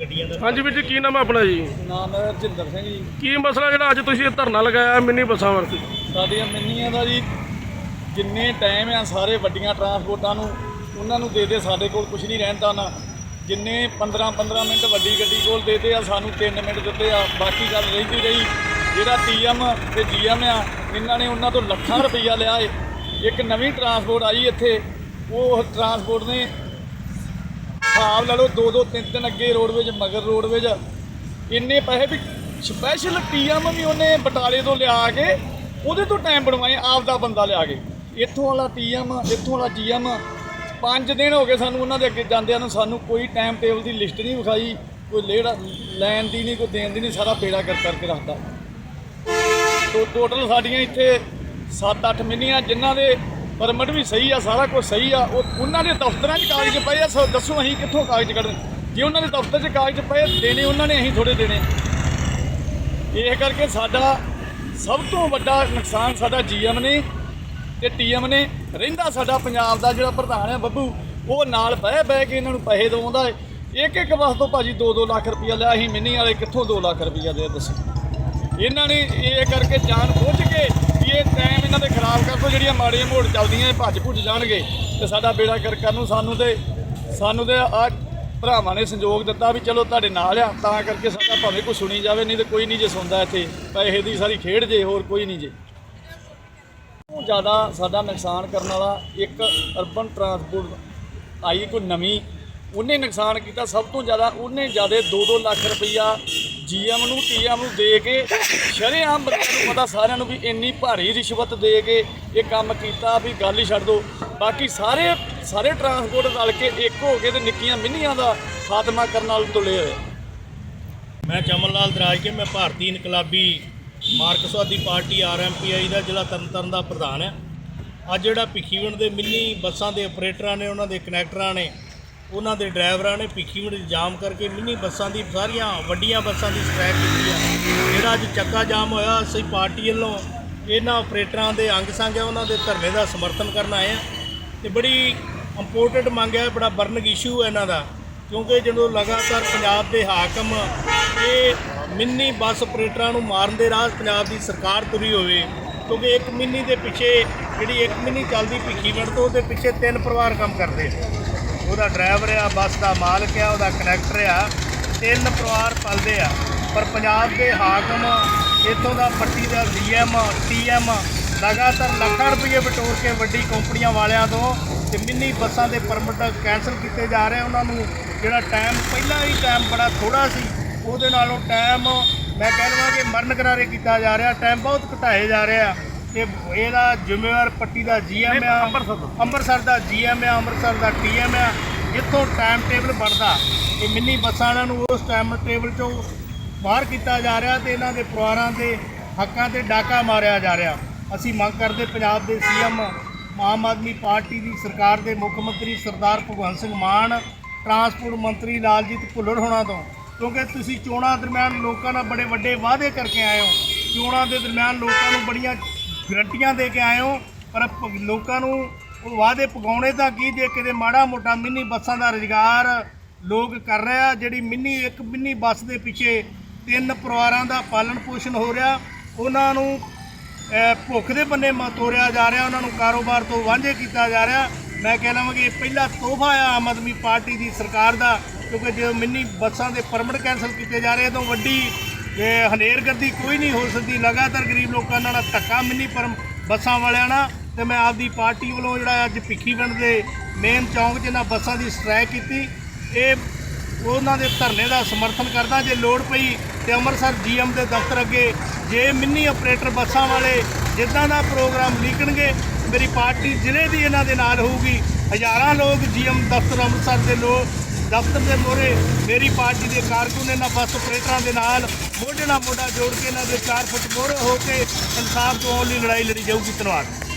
ਗੱਡੀਆਂ ਦਾ। ਹਾਂਜੀ ਵੀਰ ਜੀ ਕੀ ਨਾਮ ਹੈ ਆਪਣਾ ਜੀ? ਨਾਮ ਹੈ ਰਜਿੰਦਰ ਸਿੰਘ ਜੀ। ਕੀ ਮਸਲਾ ਜਿਹੜਾ ਅੱਜ ਤੁਸੀਂ ਇਹ ਧਰਨਾ ਲਗਾਇਆ ਮਿੰਨੀ ਬੱਸਾਂ ਵਰਤੀ ਸਾਡੀਆਂ ਮਿੰਨੀਆਂ ਦਾ ਜੀ ਜਿੰਨੇ ਟਾਈਮ ਆ ਸਾਰੇ ਵੱਡੀਆਂ ਟਰਾਂਸਪੋਰਟਾਂ ਨੂੰ ਉਹਨਾਂ ਨੂੰ ਦੇ ਦੇ ਸਾਡੇ ਕੋਲ ਕੁਝ ਨਹੀਂ ਰਹਿੰਦਾ ਨਾ। ਜਿੰਨੇ 15 15 ਮਿੰਟ ਵੱਡੀ ਗੱਡੀ ਕੋਲ ਦੇ ਦੇ ਆ ਸਾਨੂੰ 3 ਮਿੰਟ ਦਿੱਤੇ ਆ ਬਾਕੀ ਗੱਲ ਰਹਿੰਦੀ ਰਹੀ। ਜਿਹੜਾ ਟੀਐਮ ਤੇ ਜੀਐਮ ਆ ਇਹਨਾਂ ਨੇ ਉਹਨਾਂ ਤੋਂ ਲੱਖਾਂ ਰੁਪਈਆ ਲਿਆ ਏ। ਇੱਕ ਨਵੀਂ ਟਰਾਂਸਪੋਰਟ ਆਈ ਇੱਥੇ ਉਹ ਟਰਾਂਸਪੋਰਟ ਨੇ ਹਿਸਾਬ ਲਾ ਲਓ, ਦੋ ਦੋ ਤਿੰਨ ਤਿੰਨ ਅੱਗੇ ਰੋਡਵੇਜ ਮਗਰ ਰੋਡਵੇਜ ਇੰਨੇ ਪੈਸੇ ਵੀ ਸਪੈਸ਼ਲ ਟੀਐਮ ਵੀ ਉਹਨੇ ਬਟਾਲੇ ਤੋਂ ਲਿਆ ਕੇ, ਉਹਦੇ ਤੋਂ ਟਾਈਮ ਬਣਵਾਏ ਆਪ ਦਾ ਬੰਦਾ ਲਿਆ ਕੇ। ਇੱਥੋਂ ਵਾਲਾ ਟੀਐਮ ਇੱਥੋਂ ਵਾਲਾ ਜੀਐਮ ਪੰਜ ਦਿਨ ਹੋ ਗਏ ਸਾਨੂੰ ਉਹਨਾਂ ਦੇ ਅੱਗੇ ਜਾਂਦਿਆਂ ਨੂੰ, ਸਾਨੂੰ ਕੋਈ ਟਾਈਮ ਟੇਬਲ ਦੀ ਲਿਸਟ ਨਹੀਂ ਵਿਖਾਈ, ਕੋਈ ਲੇੜ, ਲੈਣ ਦੀ ਨਹੀਂ, ਕੋਈ ਦੇਣ ਦੀ ਨਹੀਂ, ਸਾਰਾ ਬੇੜਾ ਕਰ ਕਰਕੇ ਰੱਖਦਾ। ਤੋ ਟੋਟਲ ਸਾਡੀਆਂ ਇੱਥੇ 7-8 ਮਿੰਨੀਆਂ, ਜਿਨ੍ਹਾਂ ਦੇ ਪਰਮਿਟ ਵੀ ਸਹੀ ਆ, ਸਾਰਾ ਕੁਝ ਸਹੀ ਆ। ਉਹ ਉਹਨਾਂ ਦੇ ਦਫ਼ਤਰਾਂ 'ਚ ਕਾਗਜ਼ ਪਏ ਆ, ਸ ਦੱਸੋ ਅਸੀਂ ਕਿੱਥੋਂ ਕਾਗਜ਼ ਕੱਢਣ ਜੇ ਉਹਨਾਂ ਦੇ ਦਫ਼ਤਰ 'ਚ ਕਾਗਜ਼ ਪਏ ਦੇਣੇ ਉਹਨਾਂ ਨੇ, ਅਸੀਂ ਥੋੜੇ ਦੇਣੇ। ਇਹ ਕਰਕੇ ਸਾਡਾ ਸਭ ਤੋਂ ਵੱਡਾ ਨੁਕਸਾਨ ਸਾਡਾ ਜੀਐਮ ਨੇ ਤੇ ਟੀਐਮ ਨੇ। ਰਹਿੰਦਾ ਸਾਡਾ ਪੰਜਾਬ ਦਾ ਜਿਹੜਾ ਪ੍ਰਧਾਨ ਹੈ ਬੱਬੂ, ਉਹ ਨਾਲ ਬਹਿ ਬਹਿ ਕੇ ਇਹਨਾਂ ਨੂੰ ਪੈਸੇ ਦਵਾਉਂਦਾ ਹੈ ਇੱਕ ਇੱਕ ਬਸ ਤੋਂ ਭਾਜੀ 2-2 ਲੱਖ ਰੁਪਈਆ ਲਿਆ, ਅਸੀਂ ਮਿੰਨੀ ਵਾਲੇ ਕਿੱਥੋਂ 2 ਲੱਖ ਰੁਪਈਆ ਦੇ ਦੱਸੋ ਇਹਨਾਂ ਨੇ ਇਹ ਕਰਕੇ ਜਾਣ ਬੁੱਝ ਕੇ ਵੀ ਇਹ ਟਾਈਮ ਇਹਨਾਂ ਦੇ ਖਰਾਬ ਕਰ ਤੋਂ ਜਿਹੜੀਆਂ ਮਾੜੀਆਂ ਮੋੜ ਚੱਲਦੀਆਂ ਇਹ ਭੱਜ ਭੁੱਜ ਜਾਣਗੇ। ਤੇ ਸਾਡਾ ਬੇੜਾ ਕਰ ਕਰਨ ਨੂੰ ਸਾਨੂੰ ਤੇ ਸਾਨੂੰ ਤੇ ਆ ਭਰਾਵਾਂ ਨੇ ਸੰਯੋਗ ਦਿੱਤਾ ਵੀ ਚਲੋ ਤੁਹਾਡੇ ਨਾਲ ਆ, ਤਾਂ ਕਰਕੇ ਸਾਡਾ ਭਾਵੇਂ ਕੋਈ ਸੁਣੀ ਜਾਵੇ, ਨਹੀਂ ਤੇ ਕੋਈ ਨਹੀਂ ਜੇ ਸੁਣਦਾ ਇੱਥੇ। ਪੈਸੇ ਦੀ ਸਾਰੀ ਖੇਡ ਜੇ, ਹੋਰ ਕੋਈ ਨਹੀਂ ਜੇ। ਤੋਂ ਜ਼ਿਆਦਾ ਸਾਡਾ ਨੁਕਸਾਨ ਕਰਨ ਵਾਲਾ ਇੱਕ ਅਰਬਨ ਟਰਾਂਸਪੋਰਟ ਆਈ ਕੋਈ ਨਵੀਂ, ਉਹਨੇ ਨੁਕਸਾਨ ਕੀਤਾ, ਸਭ ਤੋਂ ਜ਼ਿਆਦਾ ਉਹਨੇ ਜ਼ਿਆਦਾ 2-2 ਲੱਖ ਰੁਪਈਆ ਜੀਐਮ ਨੂੰ, ਟੀਐਮ ਨੂੰ ਦੇ ਕੇ ਸ਼ਰੇਆਮ ਬੰਦਿਆਂ ਨੂੰ ਪਤਾ, ਸਾਰਿਆਂ ਨੂੰ ਵੀ ਇੰਨੀ ਭਾਰੀ ਰਿਸ਼ਵਤ ਦੇ ਕੇ ਇਹ ਕੰਮ ਕੀਤਾ, ਵੀ ਗੱਲ ਹੀ ਛੱਡ ਦੋ। ਬਾਕੀ ਸਾਰੇ ਸਾਰੇ ਟਰਾਂਸਪੋਰਟ ਰਲ ਕੇ ਇੱਕ ਹੋ ਕੇ ਤੇ ਨਿੱਕੀਆਂ ਮਿੰਨੀਆਂ ਦਾ ਖਾਤਮਾ ਕਰਨ ਨਾਲ ਤੁਲੇ ਹੋਏ। ਮੈਂ ਚਮਨ ਲਾਲ ਦਰਾਜ ਕੇ, ਮੈਂ ਭਾਰਤੀ ਇਨਕਲਾਬੀ ਮਾਰਕਸਵਾਦੀ ਪਾਰਟੀ ਆਰਐਮਪੀਆਈ ਦਾ ਜ਼ਿਲ੍ਹਾ ਤਰਨਤਾਰਨ ਦਾ ਪ੍ਰਧਾਨ ਹੈ। ਅੱਜ ਜਿਹੜਾ ਭਿੱਖੀਵਿੰਡ ਦੇ ਮਿੰਨੀ ਬੱਸਾਂ ਦੇ ਆਪਰੇਟਰਾਂ ਨੇ, ਉਹਨਾਂ ਦੇ ਕਨੈਕਟਰਾਂ ਨੇ ਉਹਨਾਂ ਦੇ ਡਰਾਈਵਰਾਂ ਨੇ ਭਿੱਖੀਵਿੰਡ ਜਾਮ ਕਰਕੇ ਮਿੰਨੀ ਬੱਸਾਂ ਦੀ ਸਾਰੀਆਂ ਵੱਡੀਆਂ ਬੱਸਾਂ ਦੀ ਸਟ੍ਰੈਕ ਕੀਤੀ ਹੈ ਜਿਹੜਾ ਅੱਜ ਚੱਕਾ ਜਾਮ ਹੋਇਆ, ਅਸੀਂ ਪਾਰਟੀ ਵੱਲੋਂ ਇਹਨਾਂ ਆਪਰੇਟਰਾਂ ਦੇ ਅੰਗ ਸੰਗ ਹੈ ਉਹਨਾਂ ਦੇ ਧਰਨੇ ਦਾ ਸਮਰਥਨ ਕਰਨ ਆਏ ਆ। ਤੇ ਬੜੀ ਇੰਪੋਰਟੈਂਟ ਮੰਗ ਹੈ ਬੜਾ ਬਰਨਿੰਗ ਇਸ਼ੂ ਹੈ ਇਹਨਾਂ ਦਾ। ਕਿਉਂਕਿ ਜਦੋਂ ਲਗਾਤਾਰ ਪੰਜਾਬ ਦੇ ਹਾਕਮ ਇਹ ਮਿੰਨੀ ਬੱਸ ਆਪਰੇਟਰਾਂ ਨੂੰ ਮਾਰਨ ਦੇ ਰਾਹ ਪੰਜਾਬ ਦੀ ਸਰਕਾਰ ਤੁਰੀ ਹੋਵੇ, ਕਿਉਂਕਿ ਇੱਕ ਮਿੰਨੀ ਦੇ ਪਿੱਛੇ ਜਿਹੜੀ ਇੱਕ ਮਿੰਨੀ ਚੱਲਦੀ ਭਿੱਖੀ ਭਿੱਖੀਵਿੰਡ ਤੋਂ, ਉਹਦੇ ਪਿੱਛੇ ਤਿੰਨ ਪਰਿਵਾਰ ਕੰਮ ਕਰਦੇ ਆ। ਉਹਦਾ ਡਰਾਈਵਰ ਆ, ਬੱਸ ਦਾ ਮਾਲਕ ਆ, ਉਹਦਾ ਕਨੈਕਟਰ ਆ, ਤਿੰਨ ਪਰਿਵਾਰ ਪਲਦੇ ਆ। ਪਰ ਪੰਜਾਬ ਦੇ ਹਾਕਮ ਇੱਥੋਂ ਦਾ ਪੱਟੀ ਦਾ ਡੀਐਮ ਟੀਐਮ ਲਗਾਤਾਰ ਲੱਖਾਂ ਰੁਪਏ ਬਟੋਰ ਕੇ ਵੱਡੀ ਕੰਪਨੀਆਂ ਵਾਲਿਆਂ ਤੋਂ ਤੇ ਮਿੰਨੀ ਬੱਸਾਂ ਦੇ ਪਰਮਿਟ ਕੈਂਸਲ ਕੀਤੇ ਜਾ ਰਹੇ ਉਹਨਾਂ ਨੂੰ ਜਿਹੜਾ ਟਾਈਮ ਪਹਿਲਾਂ ਹੀ ਟਾਈਮ ਬੜਾ ਥੋੜਾ ਸੀ, ਉਹਦੇ ਨਾਲੋਂ ਟਾਈਮ ਮੈਂ ਕਹਿ ਲਵਾਂ ਕਿ ਮਰਨ ਕਰਾਰੇ ਕੀਤਾ ਜਾ ਰਿਹਾ ਟਾਈਮ ਬਹੁਤ ਘਟਾਏ ਜਾ ਰਿਹਾ ਤੇ ਇਹਦਾ ਜ਼ਿੰਮੇਵਾਰ ਪੱਟੀ ਦਾ ਜੀਐਮ ਆ। ਅੰਮ੍ਰਿਤਸਰ ਦਾ। ਜੀਐਮ ਆ ਅੰਮ੍ਰਿਤਸਰ ਦਾ ਟੀਐਮ ਆ। ਜਿੱਥੋਂ ਟਾਈਮ ਟੇਬਲ ਬਣਦਾ ਇਹ ਮਿੰਨੀ ਬੱਸਾਂ ਵਾਲਿਆਂ ਨੂੰ ਉਸ ਟਾਈਮ ਟੇਬਲ ਚੋਂ ਬਾਹਰ ਕੀਤਾ ਜਾ ਰਿਹਾ ਤੇ ਇਹਨਾਂ ਦੇ ਪਰਿਵਾਰਾਂ ਦੇ ਹੱਕਾਂ ਤੇ ਡਾਕਾ ਮਾਰਿਆ ਜਾ ਰਿਹਾ। ਅਸੀਂ ਮੰਗ ਕਰਦੇ ਪੰਜਾਬ ਦੇ ਸੀਐਮ ਆਮ ਆਦਮੀ ਪਾਰਟੀ ਦੀ ਸਰਕਾਰ ਦੇ ਮੁੱਖ ਮੰਤਰੀ ਸਰਦਾਰ ਭਗਵੰਤ ਸਿੰਘ ਮਾਨ ਟਰਾਂਸਪੋਰਟ ਮੰਤਰੀ ਲਾਲਜੀਤ ਭੁੱਲਰ ਹੋਣਾ ਤੋਂ। ਕਿਉਂਕਿ ਤੁਸੀਂ ਚੋਣਾਂ ਦਰਮਿਆਨ ਲੋਕਾਂ ਨਾਲ ਬੜੇ ਵੱਡੇ ਵਾਅਦੇ ਕਰਕੇ ਆਏ ਹੋ। ਚੋਣਾਂ ਦੇ ਦਰਮਿਆਨ ਲੋਕਾਂ ਨੂੰ ਬੜੀਆਂ ਗਰੰਟੀਆਂ ਦੇ ਕੇ ਆਏ ਹੋ, ਪਰ ਲੋਕਾਂ ਨੂੰ ਉਹ ਵਾਅਦੇ ਪਗਾਉਣੇ ਤਾਂ ਕੀ ਜੇ ਕਿਤੇ ਮਾੜਾ ਮੋਟਾ ਮਿੰਨੀ ਬੱਸਾਂ ਦਾ ਰੁਜ਼ਗਾਰ ਲੋਕ ਕਰ ਰਿਹਾ ਜਿਹੜੀ ਮਿੰਨੀ, ਇੱਕ ਮਿੰਨੀ ਬੱਸ ਦੇ ਪਿੱਛੇ ਤਿੰਨ ਪਰਿਵਾਰਾਂ ਦਾ ਪਾਲਣ ਪੋਸ਼ਣ ਹੋ ਰਿਹਾ, ਉਹਨਾਂ ਨੂੰ ਭੁੱਖ ਦੇ ਬੰਨੇ ਮ, ਤੋਰਿਆ ਜਾ ਰਿਹਾ, ਉਹਨਾਂ ਨੂੰ ਕਾਰੋਬਾਰ ਤੋਂ ਵਾਂਝੇ ਕੀਤਾ ਜਾ ਰਿਹਾ। ਮੈਂ ਕਹਿਣਾ ਵਾਂ ਕਿ ਇਹ ਪਹਿਲਾ ਤੋਹਫਾ ਆ ਆਮ ਆਦਮੀ ਪਾਰਟੀ ਦੀ ਸਰਕਾਰ ਦਾ, ਕਿਉਂਕਿ ਜੇ ਮਿੰਨੀ ਬੱਸਾਂ ਦੇ ਪਰਮਿਟ ਕੈਂਸਲ ਕੀਤੇ ਜਾ ਰਹੇ ਇਹ ਤੋਂ ਵੱਡੀ ਇਹ ਹਨੇਰਗਰਦੀ ਕੋਈ ਨਹੀਂ ਹੋ ਸਕਦੀ। ਲਗਾਤਾਰ ਗਰੀਬ ਲੋਕਾਂ ਨਾਲ ਧੱਕਾ ਮਿੰਨੀ ਪਰਮ ਬੱਸਾਂ ਵਾਲਿਆਂ ਨਾਲ ਤੇ ਮੈਂ ਆਪਦੀ ਪਾਰਟੀ ਵੱਲੋਂ ਜਿਹੜਾ ਅੱਜ ਭਿੱਖੀਵਿੰਡ ਦੇ ਮੇਨ ਚੌਂਕ 'ਚ ਇਹਨਾਂ ਬੱਸਾਂ ਦੀ ਸਟ੍ਰਾਈਕ ਕੀਤੀ। ਇਹ ਉਹਨਾਂ ਦੇ ਧਰਨੇ ਦਾ ਸਮਰਥਨ ਕਰਦਾ। ਜੇ ਲੋੜ ਪਈ ਤੇ ਅੰਮ੍ਰਿਤਸਰ ਜੀਐਮ ਦੇ ਦਫ਼ਤਰ ਅੱਗੇ ਜੇ ਮਿੰਨੀ ਆਪਰੇਟਰ ਬੱਸਾਂ ਵਾਲੇ ਜਿੱਦਾਂ ਦਾ ਪ੍ਰੋਗਰਾਮ ਲਿਖਣਗੇ ਮੇਰੀ ਪਾਰਟੀ ਜ਼ਿਲ੍ਹੇ ਦੀ ਇਹਨਾਂ ਦੇ ਨਾਲ ਹੋਊਗੀ। ਹਜ਼ਾਰਾਂ ਲੋਕ ਜੀਐਮ ਦਫ਼ਤਰ ਅੰਮ੍ਰਿਤਸਰ ਦੇ ਲੋਕ ਦਫ਼ਤਰ ਦੇ ਮੋਹਰੇ ਮੇਰੀ ਪਾਰਟੀ ਦੇ ਕਾਰਕੁਨ ਇਹਨਾਂ ਬੱਸ ਆਪਰੇਟਰਾਂ ਦੇ ਨਾਲ ਮੋਢੇ ਨਾਲ ਮੋਢਾ ਜੋੜ ਕੇ ਇਹਨਾਂ ਦੇ 4 ਫੁੱਟ ਮੋਹਰੇ ਹੋ ਕੇ ਇਨਸਾਫ ਦਿਵਾਉਣ ਲਈ ਲੜਾਈ ਲੜੀ ਜਾਊਗੀ। ਧੰਨਵਾਦ।